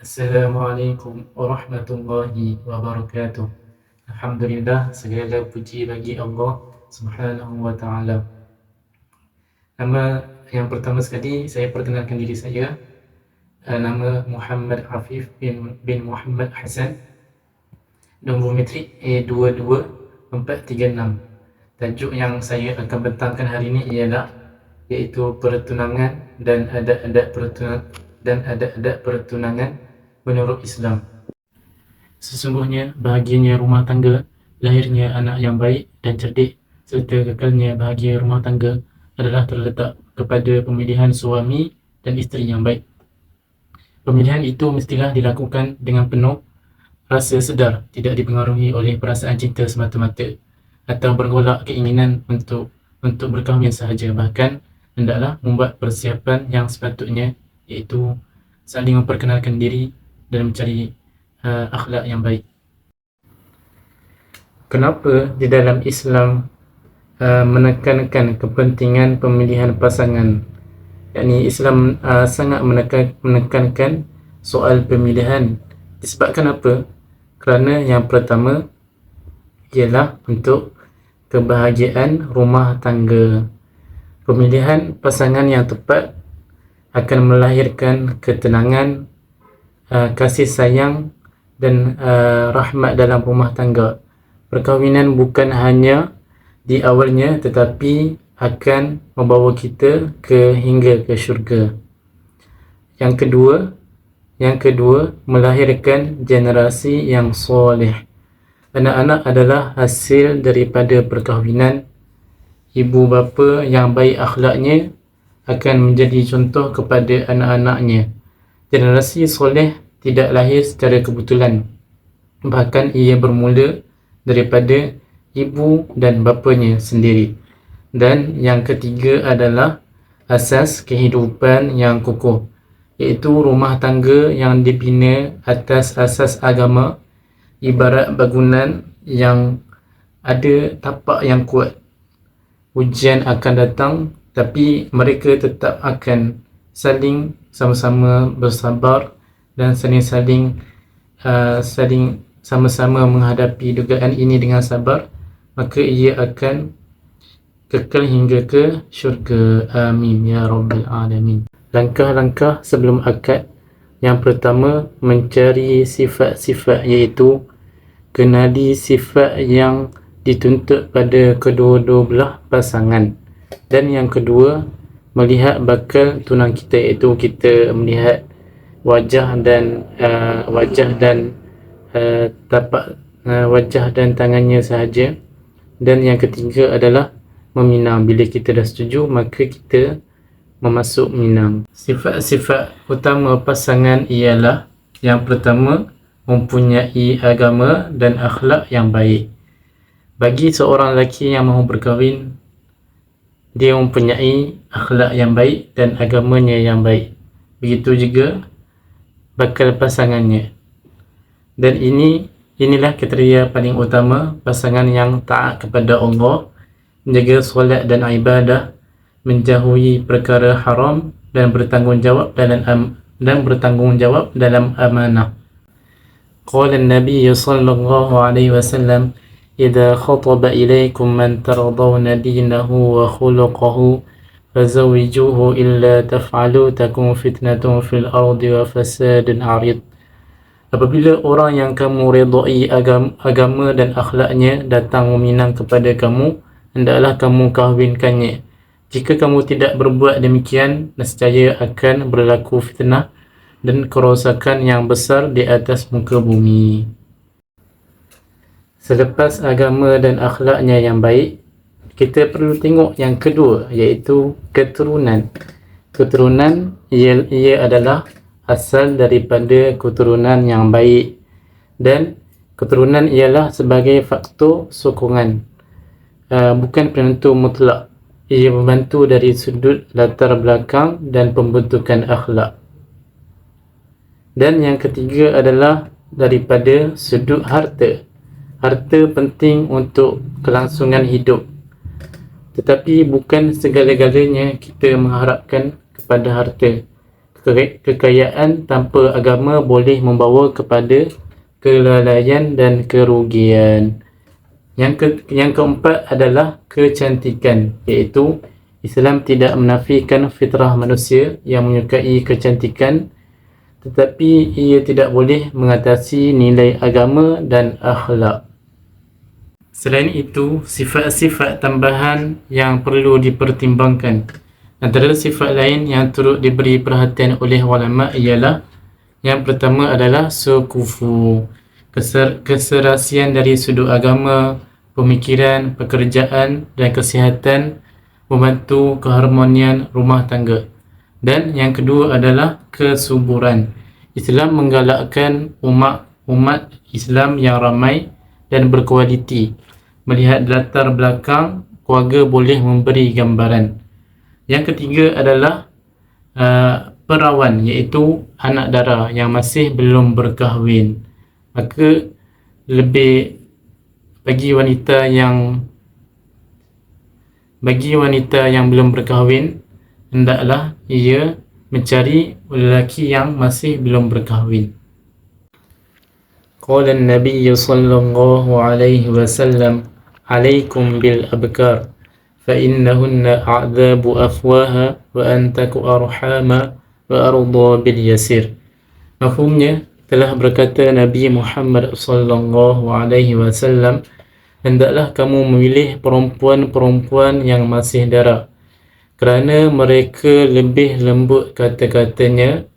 Assalamualaikum warahmatullahi wabarakatuh. Alhamdulillah segala puji bagi Allah Subhanahu wa taala. Nama yang pertama sekali saya perkenalkan diri saya. Uh, nama Muhammad Afif bin, bin Muhammad Hasan. Nombor metrik A22436. Tajuk yang saya akan bentangkan hari ini ialah iaitu pertunangan dan adat-adat pertunangan dan adat-adat pertunangan menurut Islam. Sesungguhnya bahagianya rumah tangga, lahirnya anak yang baik dan cerdik serta kekalnya bahagia rumah tangga adalah terletak kepada pemilihan suami dan isteri yang baik. Pemilihan itu mestilah dilakukan dengan penuh rasa sedar, tidak dipengaruhi oleh perasaan cinta semata-mata atau bergolak keinginan untuk untuk berkahwin sahaja. Bahkan hendaklah membuat persiapan yang sepatutnya iaitu saling memperkenalkan diri dan mencari uh, akhlak yang baik. Kenapa di dalam Islam uh, menekankan kepentingan pemilihan pasangan? yakni Islam uh, sangat menekan, menekankan soal pemilihan. Disebabkan apa? Kerana yang pertama ialah untuk kebahagiaan rumah tangga. Pemilihan pasangan yang tepat akan melahirkan ketenangan, Uh, kasih sayang dan uh, rahmat dalam rumah tangga. Perkahwinan bukan hanya di awalnya tetapi akan membawa kita ke hingga ke syurga. Yang kedua, yang kedua melahirkan generasi yang soleh. Anak-anak adalah hasil daripada perkahwinan. Ibu bapa yang baik akhlaknya akan menjadi contoh kepada anak-anaknya. Generasi soleh tidak lahir secara kebetulan. Bahkan ia bermula daripada ibu dan bapanya sendiri. Dan yang ketiga adalah asas kehidupan yang kukuh. Iaitu rumah tangga yang dibina atas asas agama ibarat bangunan yang ada tapak yang kuat. Ujian akan datang tapi mereka tetap akan saling sama-sama bersabar dan saling-saling uh, saling sama-sama menghadapi dugaan ini dengan sabar maka ia akan kekal hingga ke syurga. Amin. Ya rabbal alamin. Langkah-langkah sebelum akad. Yang pertama mencari sifat-sifat iaitu kenali sifat yang dituntut pada kedua-dua belah pasangan. Dan yang kedua melihat bakal tunang kita iaitu kita melihat wajah dan uh, wajah dan uh, tapak uh, wajah dan tangannya sahaja. Dan yang ketiga adalah meminang. Bila kita dah setuju maka kita memasuk minang. Sifat-sifat utama pasangan ialah yang pertama mempunyai agama dan akhlak yang baik. Bagi seorang lelaki yang mahu berkahwin dia mempunyai akhlak yang baik dan agamanya yang baik. Begitu juga bakal pasangannya. Dan ini inilah kriteria paling utama pasangan yang taat kepada Allah, menjaga solat dan ibadah, menjauhi perkara haram dan bertanggungjawab dalam dan bertanggungjawab dalam amanah. Qala Nabi sallallahu alaihi wasallam إذا خطب إليكم من ترضون دينه وخلقه فزوجوه إلا تفعلوا تكون فتنة في الأرض وفساد عريض Apabila orang yang kamu redai agama, agama dan akhlaknya datang meminang kepada kamu, hendaklah kamu kahwinkannya. Jika kamu tidak berbuat demikian, nescaya akan berlaku fitnah dan kerosakan yang besar di atas muka bumi. Selepas agama dan akhlaknya yang baik, kita perlu tengok yang kedua iaitu keturunan. Keturunan ia, ia adalah asal daripada keturunan yang baik dan keturunan ialah sebagai faktor sokongan. Uh, bukan penentu mutlak. Ia membantu dari sudut latar belakang dan pembentukan akhlak. Dan yang ketiga adalah daripada sudut harta harta penting untuk kelangsungan hidup tetapi bukan segala-galanya kita mengharapkan kepada harta ke- kekayaan tanpa agama boleh membawa kepada kelalaian dan kerugian. Yang ke, yang keempat adalah kecantikan iaitu Islam tidak menafikan fitrah manusia yang menyukai kecantikan tetapi ia tidak boleh mengatasi nilai agama dan akhlak. Selain itu, sifat-sifat tambahan yang perlu dipertimbangkan. Antara sifat lain yang turut diberi perhatian oleh ulama ialah yang pertama adalah sukufu, keser- keserasian dari sudut agama, pemikiran, pekerjaan dan kesihatan membantu keharmonian rumah tangga. Dan yang kedua adalah kesuburan. Islam menggalakkan umat umat Islam yang ramai dan berkualiti. Melihat latar belakang keluarga boleh memberi gambaran. Yang ketiga adalah uh, perawan iaitu anak dara yang masih belum berkahwin. Maka lebih bagi wanita yang bagi wanita yang belum berkahwin hendaklah ia mencari lelaki yang masih belum berkahwin. Qala an-nabiy sallallahu alaihi wasallam alaikum bil abkar فإنهن أعذاب أفواها وأنتك أرحاما وأرضى باليسير Mafhumnya telah berkata Nabi Muhammad sallallahu alaihi wasallam hendaklah kamu memilih perempuan-perempuan yang masih dara kerana mereka lebih lembut kata-katanya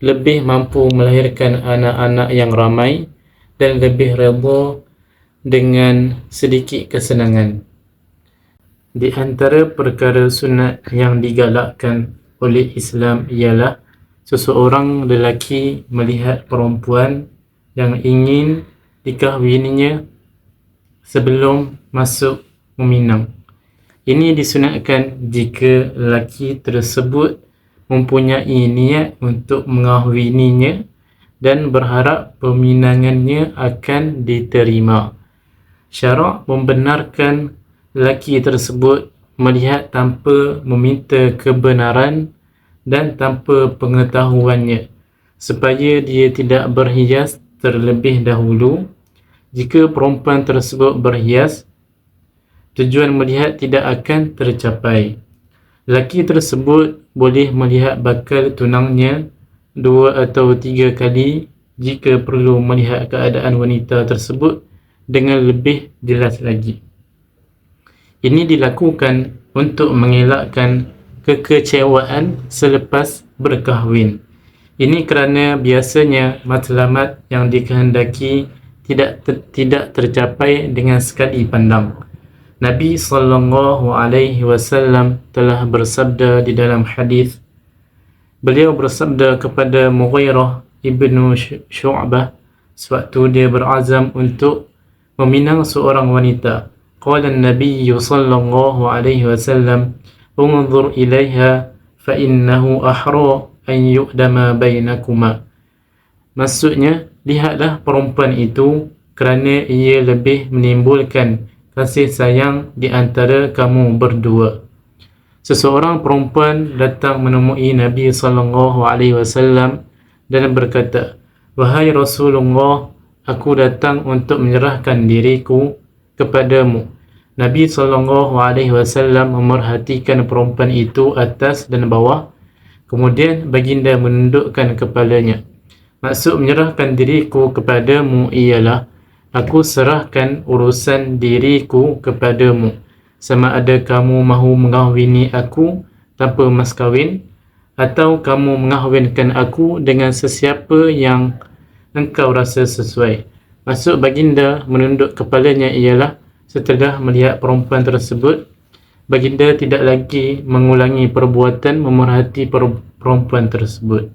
lebih mampu melahirkan anak-anak yang ramai dan lebih redha dengan sedikit kesenangan di antara perkara sunat yang digalakkan oleh Islam ialah seseorang lelaki melihat perempuan yang ingin dikahwininya sebelum masuk meminang. Ini disunatkan jika lelaki tersebut mempunyai niat untuk mengahwininya dan berharap peminangannya akan diterima. Syarak membenarkan lelaki tersebut melihat tanpa meminta kebenaran dan tanpa pengetahuannya supaya dia tidak berhias terlebih dahulu jika perempuan tersebut berhias tujuan melihat tidak akan tercapai lelaki tersebut boleh melihat bakal tunangnya dua atau tiga kali jika perlu melihat keadaan wanita tersebut dengan lebih jelas lagi. Ini dilakukan untuk mengelakkan kekecewaan selepas berkahwin. Ini kerana biasanya matlamat yang dikehendaki tidak ter, tidak tercapai dengan sekali pandang. Nabi sallallahu alaihi wasallam telah bersabda di dalam hadis Beliau bersabda kepada Mughirah ibnu Syu'bah sewaktu dia berazam untuk meminang seorang wanita. Qala an-nabiy sallallahu alaihi wasallam: "Unzur ilaiha fa innahu ahra an yu'dama bainakuma." Maksudnya, lihatlah perempuan itu kerana ia lebih menimbulkan kasih sayang di antara kamu berdua. Seseorang perempuan datang menemui Nabi sallallahu alaihi wasallam dan berkata, "Wahai Rasulullah, aku datang untuk menyerahkan diriku kepadamu. Nabi SAW memerhatikan perempuan itu atas dan bawah. Kemudian baginda menundukkan kepalanya. Maksud menyerahkan diriku kepadamu ialah aku serahkan urusan diriku kepadamu. Sama ada kamu mahu mengahwini aku tanpa mas kahwin atau kamu mengahwinkan aku dengan sesiapa yang engkau rasa sesuai. Maksud baginda menunduk kepalanya ialah setelah melihat perempuan tersebut, baginda tidak lagi mengulangi perbuatan memerhati perempuan tersebut.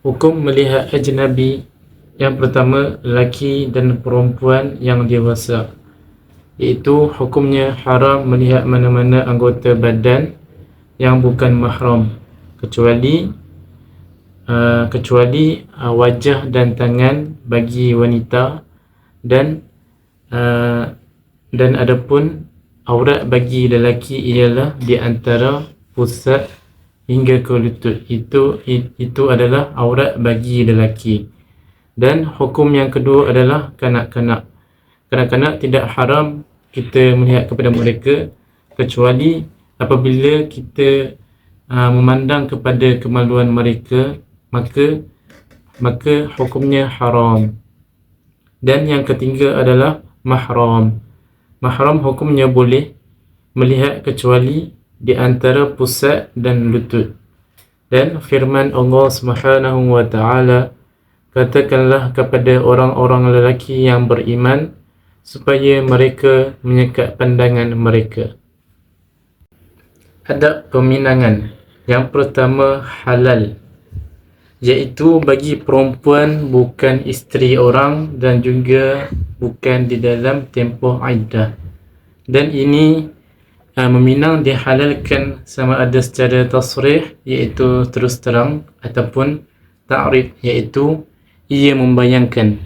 Hukum melihat ajnabi yang pertama lelaki dan perempuan yang dewasa. Iaitu hukumnya haram melihat mana-mana anggota badan yang bukan mahram. Kecuali Uh, kecuali uh, wajah dan tangan bagi wanita dan uh, dan adapun aurat bagi lelaki ialah di antara pusat hingga ke lutut. Itu itu adalah aurat bagi lelaki dan hukum yang kedua adalah kanak-kanak. Kanak-kanak tidak haram kita melihat kepada mereka kecuali apabila kita uh, memandang kepada kemaluan mereka maka maka hukumnya haram. Dan yang ketiga adalah mahram. Mahram hukumnya boleh melihat kecuali di antara pusat dan lutut. Dan firman Allah Subhanahu wa taala katakanlah kepada orang-orang lelaki yang beriman supaya mereka menyekat pandangan mereka. Adab peminangan yang pertama halal iaitu bagi perempuan bukan isteri orang dan juga bukan di dalam tempoh iddah. Dan ini uh, meminang dihalalkan sama ada secara tasrih iaitu terus terang ataupun ta'rif iaitu ia membayangkan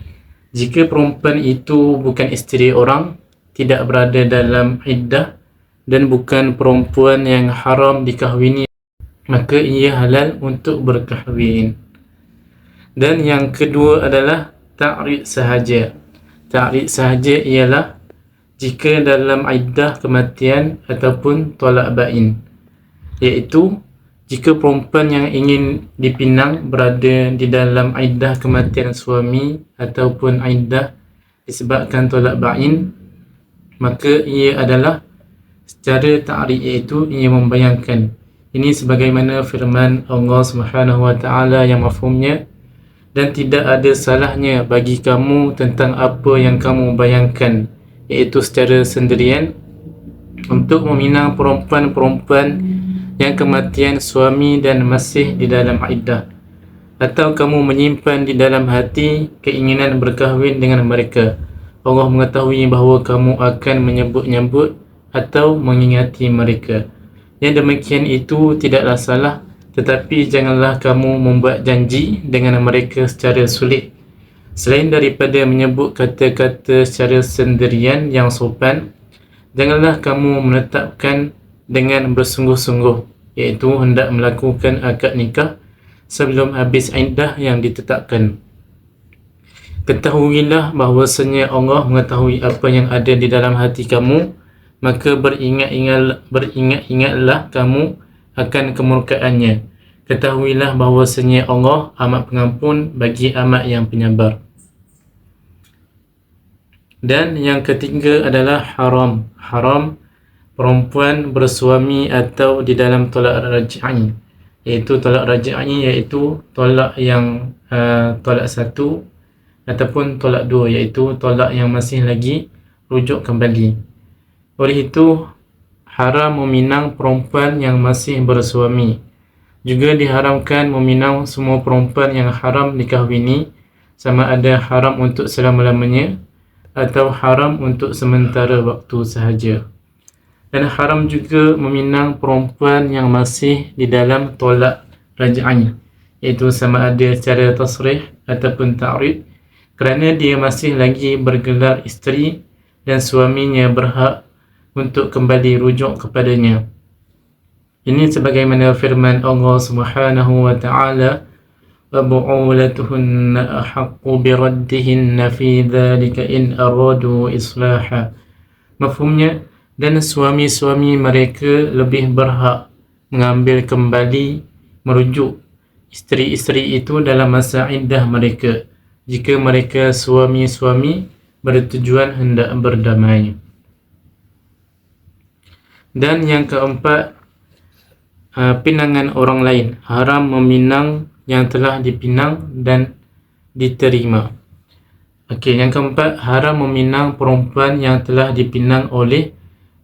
jika perempuan itu bukan isteri orang tidak berada dalam iddah dan bukan perempuan yang haram dikahwini maka ia halal untuk berkahwin. Dan yang kedua adalah ta'rif sahaja. Ta'rif sahaja ialah jika dalam iddah kematian ataupun tolak bain iaitu jika perempuan yang ingin dipinang berada di dalam iddah kematian suami ataupun iddah disebabkan tolak bain maka ia adalah secara ta'rif iaitu ia membayangkan ini sebagaimana firman Allah Subhanahu wa taala yang mafhumnya dan tidak ada salahnya bagi kamu tentang apa yang kamu bayangkan iaitu secara sendirian untuk meminang perempuan-perempuan yang kematian suami dan masih di dalam iddah. Atau kamu menyimpan di dalam hati keinginan berkahwin dengan mereka. Allah mengetahui bahawa kamu akan menyebut-nyebut atau mengingati mereka. Yang demikian itu tidaklah salah tetapi janganlah kamu membuat janji dengan mereka secara sulit. Selain daripada menyebut kata-kata secara sendirian yang sopan, janganlah kamu menetapkan dengan bersungguh-sungguh iaitu hendak melakukan akad nikah sebelum habis iddah yang ditetapkan. Ketahuilah bahawasanya Allah mengetahui apa yang ada di dalam hati kamu, maka beringat-ingat beringat-ingatlah kamu akan kemurkaannya. Ketahuilah bahawasanya Allah amat pengampun bagi amat yang penyabar. Dan yang ketiga adalah haram. Haram perempuan bersuami atau di dalam tolak raj'i. Iaitu tolak raj'i iaitu tolak yang uh, tolak satu ataupun tolak dua iaitu tolak yang masih lagi rujuk kembali. Oleh itu haram meminang perempuan yang masih bersuami. Juga diharamkan meminang semua perempuan yang haram dikahwini sama ada haram untuk selama-lamanya atau haram untuk sementara waktu sahaja Dan haram juga meminang perempuan yang masih di dalam tolak raja'in iaitu sama ada secara tasrih ataupun ta'rid kerana dia masih lagi bergelar isteri dan suaminya berhak untuk kembali rujuk kepadanya. Ini sebagaimana firman Allah Subhanahu wa taala فبعولتهن أحق بردهن في ذلك إن أرادوا إصلاحا Mafhumnya dan suami-suami mereka lebih berhak mengambil kembali merujuk isteri-isteri itu dalam masa iddah mereka jika mereka suami-suami bertujuan hendak berdamai. Dan yang keempat, uh, pinangan orang lain haram meminang yang telah dipinang dan diterima. Okey, yang keempat, haram meminang perempuan yang telah dipinang oleh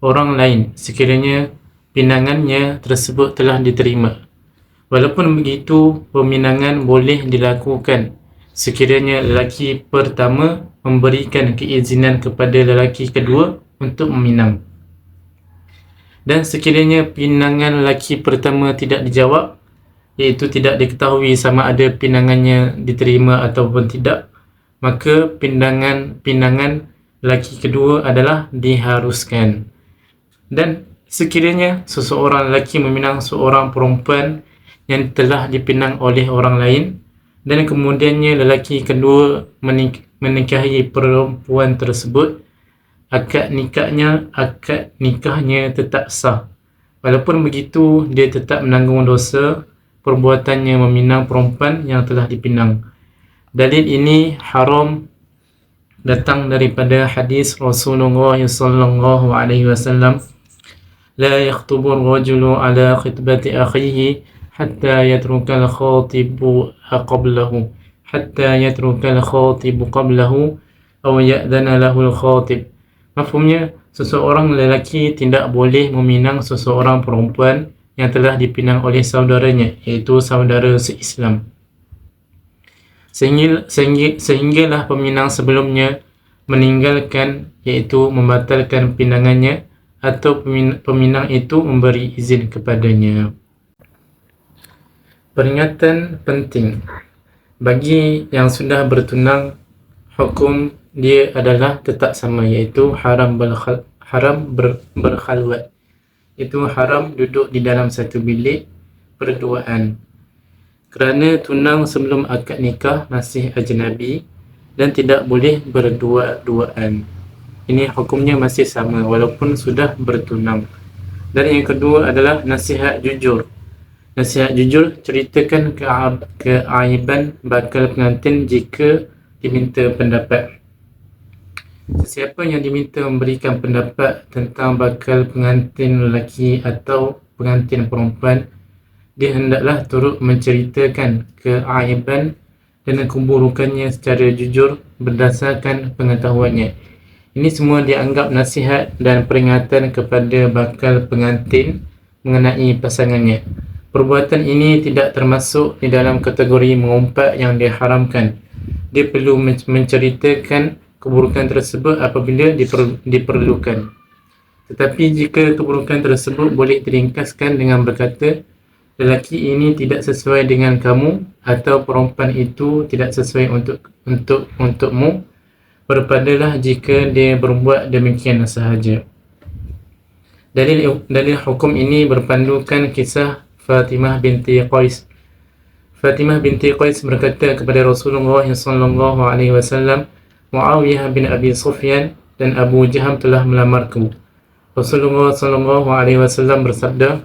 orang lain sekiranya pinangannya tersebut telah diterima. Walaupun begitu, peminangan boleh dilakukan sekiranya lelaki pertama memberikan keizinan kepada lelaki kedua untuk meminang. Dan sekiranya pinangan lelaki pertama tidak dijawab, iaitu tidak diketahui sama ada pinangannya diterima ataupun tidak maka pindangan pinangan lelaki kedua adalah diharuskan dan sekiranya seseorang lelaki meminang seorang perempuan yang telah dipinang oleh orang lain dan kemudiannya lelaki kedua menik- menikahi perempuan tersebut akad nikahnya akad nikahnya tetap sah. Walaupun begitu dia tetap menanggung dosa perbuatannya meminang perempuan yang telah dipinang. Dalil ini haram datang daripada hadis Rasulullah sallallahu alaihi wasallam la yakhtubu ar-rajulu ala khitbati akhihi hatta yatruka al-khatibu qablahu hatta yatruka al-khatibu qablahu aw ya'dana lahu al-khatib mafhumnya seseorang lelaki tidak boleh meminang seseorang perempuan yang telah dipinang oleh saudaranya iaitu saudara seislam. Sehingga, sehingga, sehinggalah peminang sebelumnya meninggalkan iaitu membatalkan pinangannya atau peminang itu memberi izin kepadanya. Peringatan penting bagi yang sudah bertunang hukum dia adalah tetap sama iaitu haram berkhal, haram ber, berkhalwat itu haram duduk di dalam satu bilik perduaan kerana tunang sebelum akad nikah masih ajnabi dan tidak boleh berdua-duaan. Ini hukumnya masih sama walaupun sudah bertunang. Dan yang kedua adalah nasihat jujur. Nasihat jujur ceritakan keaiban bakal pengantin jika diminta pendapat. Siapa yang diminta memberikan pendapat tentang bakal pengantin lelaki atau pengantin perempuan dia hendaklah turut menceritakan keaiban dan keburukannya secara jujur berdasarkan pengetahuannya. Ini semua dianggap nasihat dan peringatan kepada bakal pengantin mengenai pasangannya. Perbuatan ini tidak termasuk di dalam kategori mengumpat yang diharamkan. Dia perlu menceritakan keburukan tersebut apabila diperlukan. Tetapi jika keburukan tersebut boleh diringkaskan dengan berkata, lelaki ini tidak sesuai dengan kamu atau perempuan itu tidak sesuai untuk untuk untukmu berpadalah jika dia berbuat demikian sahaja. Dalil dalil hukum ini berpandukan kisah Fatimah binti Qais. Fatimah binti Qais berkata kepada Rasulullah sallallahu alaihi wasallam Muawiyah bin Abi Sufyan dan Abu Jaham telah melamarku. Rasulullah sallallahu alaihi wasallam bersabda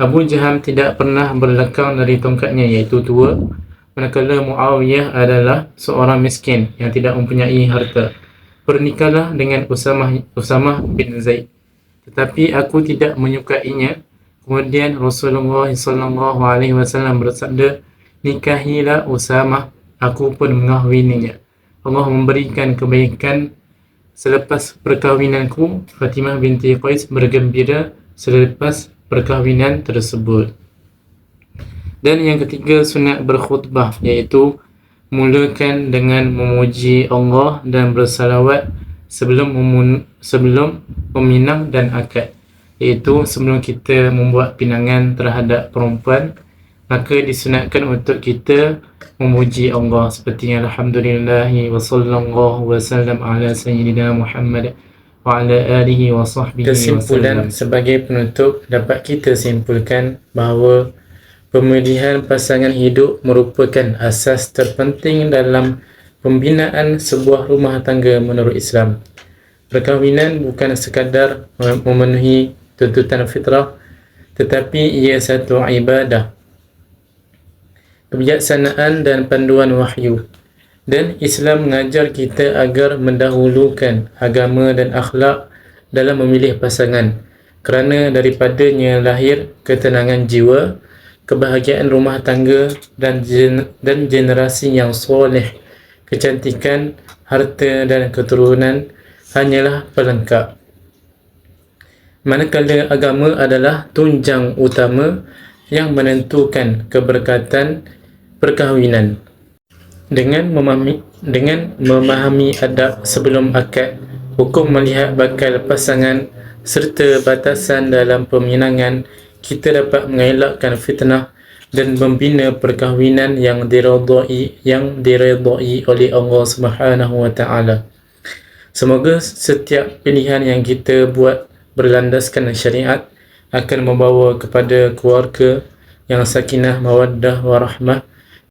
Abu Jaham tidak pernah berlekang dari tongkatnya iaitu tua manakala Muawiyah adalah seorang miskin yang tidak mempunyai harta. Pernikahlah dengan Usamah, Usamah bin Zaid. Tetapi aku tidak menyukainya. Kemudian Rasulullah wasallam bersabda, "Nikahilah Usamah, aku pun mengahwininya." Allah memberikan kebaikan selepas perkahwinanku. Fatimah binti Qais bergembira selepas perkahwinan tersebut. Dan yang ketiga sunat berkhutbah iaitu mulakan dengan memuji Allah dan bersalawat sebelum memun- sebelum meminang dan akad. Iaitu sebelum kita membuat pinangan terhadap perempuan maka disunatkan untuk kita memuji Allah. Seperti alhamdulillah wa sallallahu wa sallam ala sayyidina Muhammad wa ala alihi wa sahbihi Kesimpulan sebagai penutup dapat kita simpulkan bahawa pemilihan pasangan hidup merupakan asas terpenting dalam pembinaan sebuah rumah tangga menurut Islam. Perkahwinan bukan sekadar memenuhi tuntutan fitrah tetapi ia satu ibadah. Kebijaksanaan dan panduan wahyu. Dan Islam mengajar kita agar mendahulukan agama dan akhlak dalam memilih pasangan. Kerana daripadanya lahir ketenangan jiwa, kebahagiaan rumah tangga dan gen- dan generasi yang soleh, kecantikan, harta dan keturunan hanyalah pelengkap. Manakala agama adalah tunjang utama yang menentukan keberkatan perkahwinan dengan memahami dengan memahami adab sebelum akad hukum melihat bakal pasangan serta batasan dalam peminangan kita dapat mengelakkan fitnah dan membina perkahwinan yang diridai yang diridai oleh Allah Subhanahu wa taala. Semoga setiap pilihan yang kita buat berlandaskan syariat akan membawa kepada keluarga yang sakinah, mawaddah, warahmah